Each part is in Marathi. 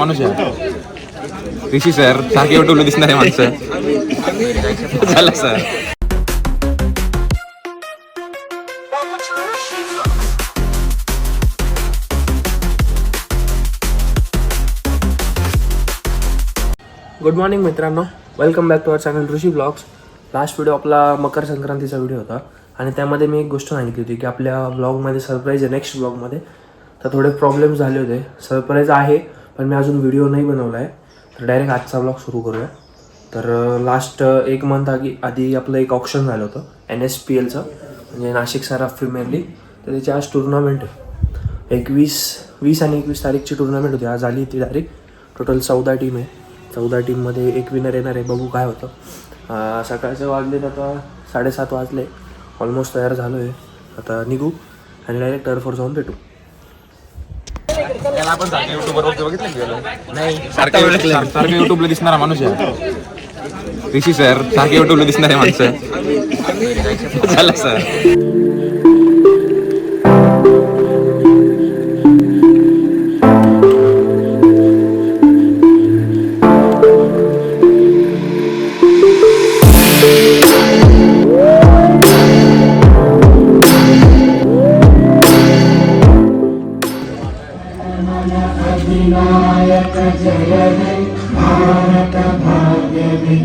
माणूस आहे. ऋषी सर सारखे युट्यूबला दिसणारे माणसं. झालं सर. गुड मॉर्निंग मित्रांनो. Welcome back to our channel Rishi blogs last video आपला मकर संक्रांतीचा व्हिडिओ होता. आणि त्यामध्ये मी एक गोष्ट सांगितली होती की आपल्या ब्लॉगमध्ये सरप्राईज आहे नेक्स्ट ब्लॉगमध्ये तर थोडे प्रॉब्लेम झाले होते. सरप्राईज आहे पण मी अजून व्हिडिओ नाही बनवला आहे तर डायरेक्ट आजचा ब्लॉग सुरू करूया. तर लास्ट एक मंथ आधी आधी आपलं एक ऑप्शन झालं होतं एन एस पी एलचं म्हणजे नाशिक सराफ प्रीमियर लीग तर त्याची आज टुर्नामेंट आहे. एकवीस वीस आणि एकवीस तारीखची टुर्नामेंट होती. आज झाली ती तारीख. टोटल चौदा टीम आहे. चौदा टीममध्ये एक विनर येणार आहे. बघू काय होतं. सकाळचं सकाळचे वाजले आता साडेसात वाजले. ऑलमोस्ट तयार झालो आहे आता निघू आणि डायरेक्ट टर्फवर जाऊन भेटू. त्याला आपण सारखं युट्यूबवर बघितलं की त्याला? सारखं सारखं युट्यूबला दिसणारा माणूस आहे. ऋषी सर सारखे युट्यूबला दिसणारे माणसं. झालं सर.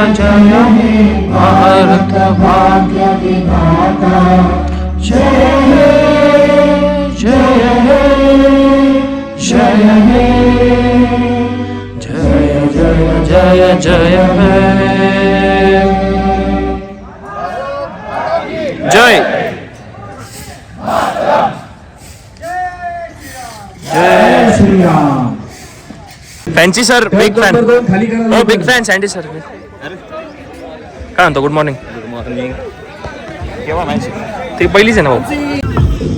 जय हे भारत भाग्य विधाता जय हे जय हे जय हे जय जय जय जय हे जय जय Shri Ram fancy sir big fan हो बिग फॅन सँडी सर काय म्हणतो गुड मॉर्निंग केव्हा मॅच ते पहिलीच आहे ना भाऊ?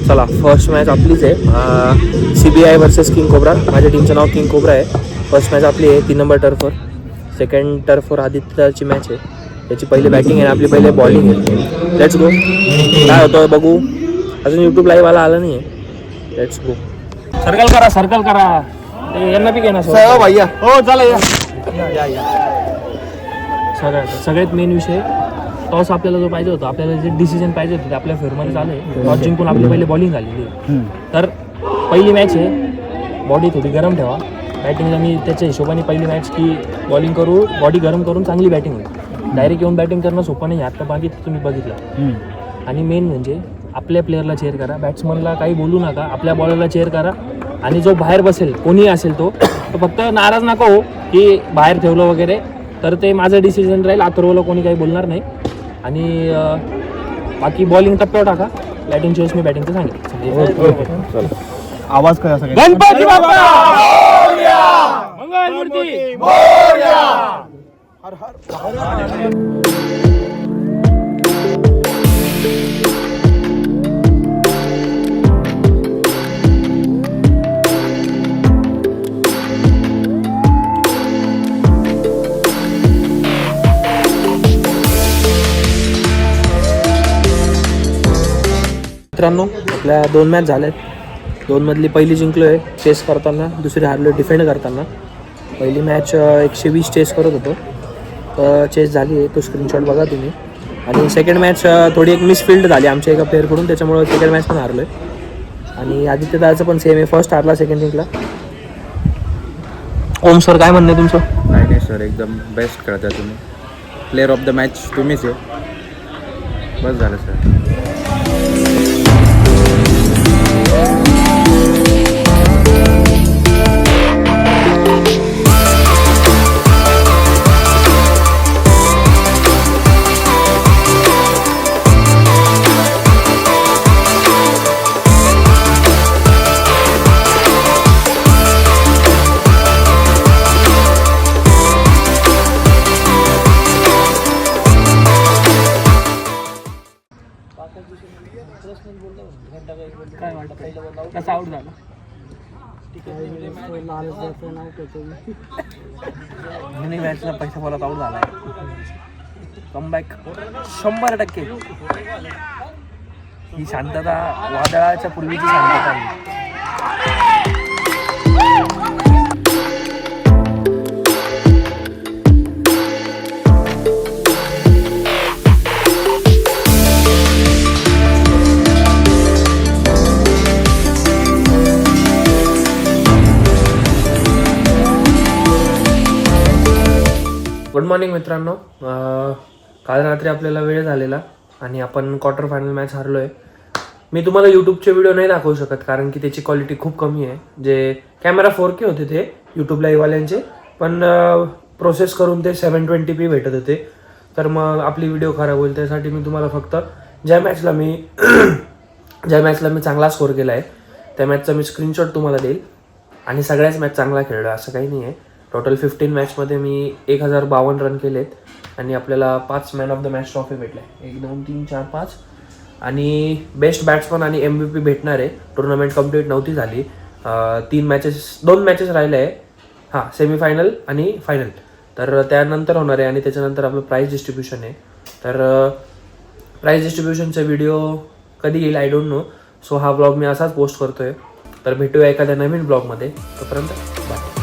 चला फर्स्ट मॅच आपलीच आहे. C B I versus king cobra माझ्या टीमचं नाव किंग कोब्रा आहे. फर्स्ट मॅच आपली आहे तीन नंबर टर्फवर सेकंड टर्फवर आदित्यची मॅच आहे. त्याची पहिली बॅटिंग आहे आणि आपली पहिले बॉलिंग आहे. लेट्स गो काय होतं बघू. अजून यूट्यूब लाईव्ह आला आला नाही आहे लेट्स गो सर्कल करा सर्कल करा. यांना बी घे ना भैया. हो चला या. सगळ्यात सगळ्यात मेन विषय टॉस आपल्याला जो पाहिजे होता आपल्याला जे डिसिजन पाहिजे होते ते आपल्या फेअरमध्ये चालू आहे टॉस जिंकून आपली पहिले बॉलिंग झालेली. आहे तर पहिली मॅच आहे बॉडी थोडी गरम ठेवा. बॅटिंगला मी त्याच्या हिशोबाने पहिली मॅच की बॉलिंग करू बॉडी गरम करून चांगली बॅटिंग होईल. डायरेक्ट येऊन बॅटिंग करणं सोपं नाही आता बाकी तुम्ही बघितलं. आणि मेन म्हणजे आपल्या प्लेअरला चेअर करा. बॅट्समनला काही बोलू नका आपल्या बॉलरला चेअर करा. आणि जो बाहेर बसेल कोणी असेल तो तो फक्त नाराज नका हो की बाहेर ठेवलं वगैरे. तर ते माझं डिसिजन राहील अथर्वला कोणी काही बोलणार नाही आणि बाकी बॉलिंग टप्प्यावर टाका बॅटिंग चॉईस मी बॅटिंगचं सांगितलं आवाज काय असा गणपती बाप्पा मंगळमूर्ती मित्रांनो आपल्या दोन मॅच झाल्यात दोनमधली पहिली जिंकलो आहे चेस करताना दुसरी हारलो डिफेंड करताना. पहिली मॅच एकशे वीस चेस करत होतो. तर चेस झाली आहे तो स्क्रीनशॉट बघा तुम्ही. आणि सेकंड मॅच थोडी एक मिसफिल्ड झाली आमच्या एका प्लेअरकडून त्याच्यामुळे सेकंड मॅच पण हारलो आहे आणि आदित्य दादाचं पण सेम आहे फर्स्ट हारला सेकंड जिंकला. ओम सर काय म्हणणं आहे तुमचं? नाही नाही सर एकदम बेस्ट खेळता तुम्ही. प्लेअर ऑफ द मॅच तुम्हीच आहे. बस झालं सर मिनी मॅचला पैसा बोलत आउट झालाय. कमबॅक शंभर टक्के. ही शांतता वादळाच्या पूर्वीची शांतता आहे. गुड मॉर्निंग मित्रांनो. काल रात्री आपल्याला वेळ झालेला आणि आपण क्वार्टर फायनल मॅच हरलो आहे मी तुम्हाला यूट्यूबचे व्हिडिओ नाही दाखवू शकत कारण की त्याची क्वालिटी खूप कमी आहे. जे कॅमेरा फोर के होते ते यूट्यूबला वाल्यांचे पण प्रोसेस करून ते सेवन ट्वेंटी पी भेटत होते. तर मग आपली व्हिडिओ खराब होईल त्यासाठी मी तुम्हाला फक्त ज्या मॅचला मी ज्या मॅचला मी चांगला स्कोर केला आहे त्या मॅचचा मी स्क्रीनशॉट तुम्हाला देईल. आणि सगळ्याच मॅच चांगला खेळलो असं काही नाही आहे टोटल फिफ्टीन मॅचमध्ये मी एक हजार बावन्न रन केलेत आणि आपल्याला पाच man of the match trophy भेटल्या. एक दोन तीन चार पाच. आणि बेस्ट बॅट्समन आणि एम व्ही पी भेटणार आहे. टुर्नामेंट कंप्लीट नव्हती झाली. तीन मॅचेस दोन मॅचेस राहिले आहे. हां सेमीफायनल आणि फायनल तर त्यानंतर होणार आहे आणि त्याच्यानंतर आपलं प्राईज डिस्ट्रीब्युशन आहे. तर प्राईज डिस्ट्रीब्युशनचा व्हिडिओ कधी येईल आय डोंट नो सो हा ब्लॉग मी असाच पोस्ट करतो आहे तर भेटूया एखाद्या नवीन ब्लॉगमध्ये तोपर्यंत बाय